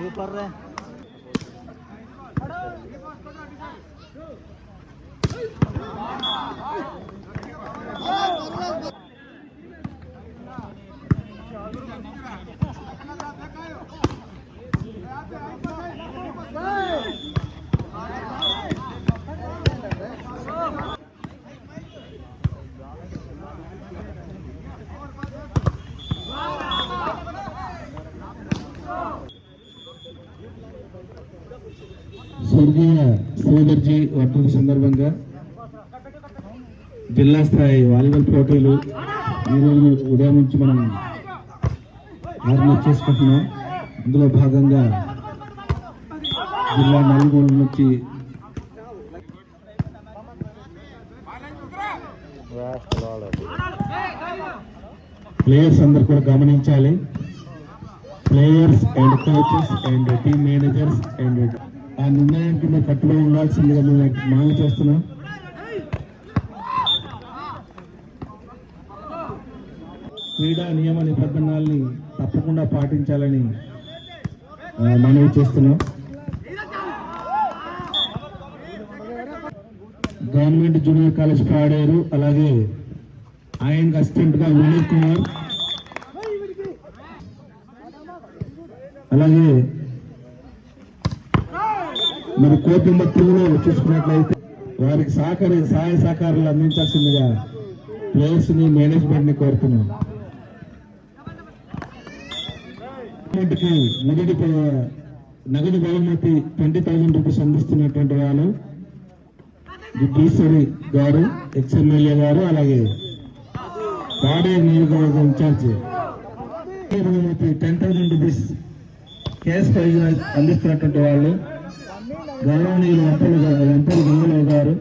ये पढ़ रहे हैं Thank you. స్వర్గీయ శ్రీధర్జీ వర్ధంతి సందర్భంగా జిల్లా స్థాయి వాలీబాల్ పోటీలు ఈరోజు ఉదయం నుంచి మనం ఆర్గనైజ్ చేసుకుంటున్నాం ఇందులో భాగంగా జిల్లా నలుగురు నుంచి ప్లేయర్స్ అందరు కూడా గమనించాలి. Players and coaches and team managers and ఆ నిర్ణయానికి మీరు కట్టుబడి ఉండాల్సిందిగా మేము మాంగ్ చేస్తున్నాం. క్రీడా నియమ నిబంధనల్ని తప్పకుండా పాటించాలని మనవి చేస్తున్నాం. గవర్నమెంట్ జూనియర్ కాలేజ్ పాడారు అలాగే ఆయనకు అసిస్టెంట్గా వినీత్ కుమార్ అలాగే మరి కోటింబ తెలుగులో చూసుకున్నట్లయితే వారికి సహకార సహాయ సహకారాలు అందించాల్సిందిగా ప్లేయర్స్ని మేనేజ్మెంట్ని కోరుతున్నాం. కి నగదు నగదు బహుమతి ట్వంటీ థౌసండ్ రూపీస్ అందిస్తున్నటువంటి వాళ్ళు ఈశ్వరి గారు ఎక్స్ఎమ్మెల్యే గారు అలాగే పాడే నియోజకవర్గం ఇన్ఛార్జ్. బహుమతి ten thousand rupees cash prize అందిస్తున్నటువంటి వాళ్ళు గౌరవనీయులు వెంపల్లి గా- వెంపల్లి గంగులయ్య గారు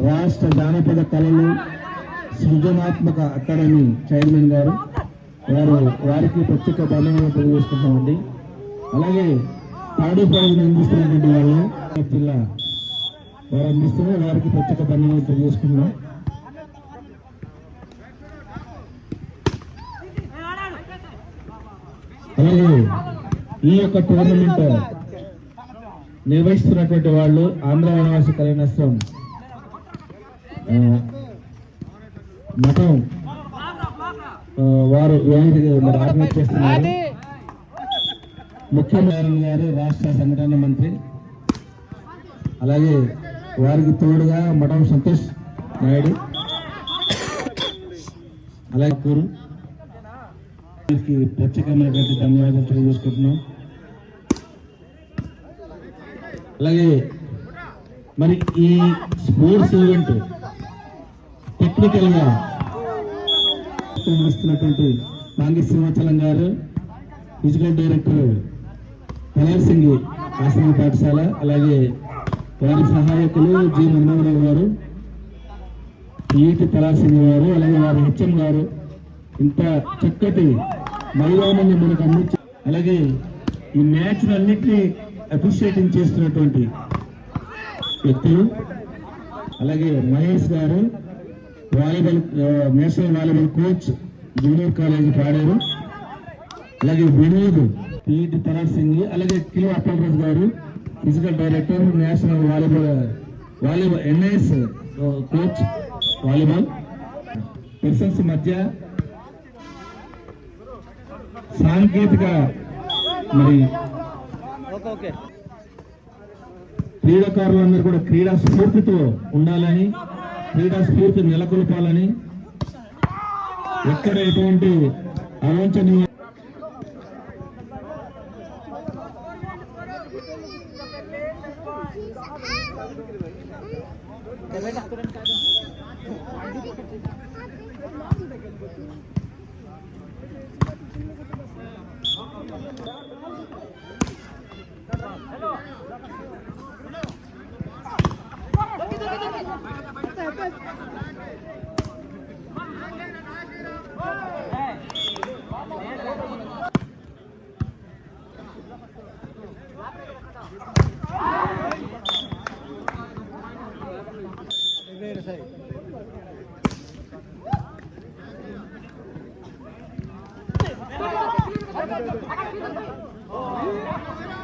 రాష్ట్ర జానపద కళలు సృజనాత్మక అకాడమీ చైర్మన్ గారు వారు వారికి ప్రత్యేక ధన్యవాదాలు తెలియజేసుకుంటామండి. అలాగే తాడు ప్రైజ్ అందిస్తున్నటువంటి వాళ్ళు జిల్లా వారు అందిస్తున్న వారికి ప్రత్యేక ధన్యవాదాలు తెలియజేసుకుంటున్నాం. అలాగే ఈ యొక్క టోర్నమెంట్ నిర్వహిస్తున్నటువంటి వాళ్ళు ఆంధ్ర వనవాసి కళ్యాణాశ్రం ఆ, మఠం వారు మరి ఆర్గనైజ్ చేస్తున్నారు? ముఖ్యమంత్రి గారు రాష్ట్ర సంఘటన మంత్రి. అలాగే వారికి తోడుగా మఠం సంతోష్ నాయుడు. అలాగే కూరు. ప్రత్యేకమైనటువంటి ధన్యవాదాలు తెలియజేసుకుంటున్నాం. అలాగే మరి ఈ స్పోర్ట్స్ ఈవెంట్ టెక్నికల్గా ఇస్తున్నటువంటి సింహాచలం గారు ఫిజికల్ డైరెక్టర్ కలర్ సింగ్ ఆశ్రమ పాఠశాల అలాగే వారి సహాయకులు జి మన్మోహన్ గారు ఈటి తలార్ సింగ్ గారు అలాగే వారి హెచ్ఎం గారు ఇంత చక్కటి మైదానాన్ని మనకు అందించి అలాగే ఈ మ్యాచ్ అన్నింటినీ అప్రిషియేటింగ్ చేస్తున్నటువంటి వ్యక్తులు అలాగే Mahesh garu volleyball national volleyball coach junior college పాడారు. అలాగే వినోద్ పీటి తరాజ్ సింగ్ అలాగే kilo Appalaraju garu physical director national volleyball volleyball NIS coach volleyball. Persons మధ్య సాంకేతిక మరి క్రీడాకారులందరూ కూడా క్రీడా స్ఫూర్తితో ఉండాలని క్రీడా స్ఫూర్తి నెలకొల్పాలని ఎక్కడ ఎటువంటి అవంచనీయ Oh, yeah.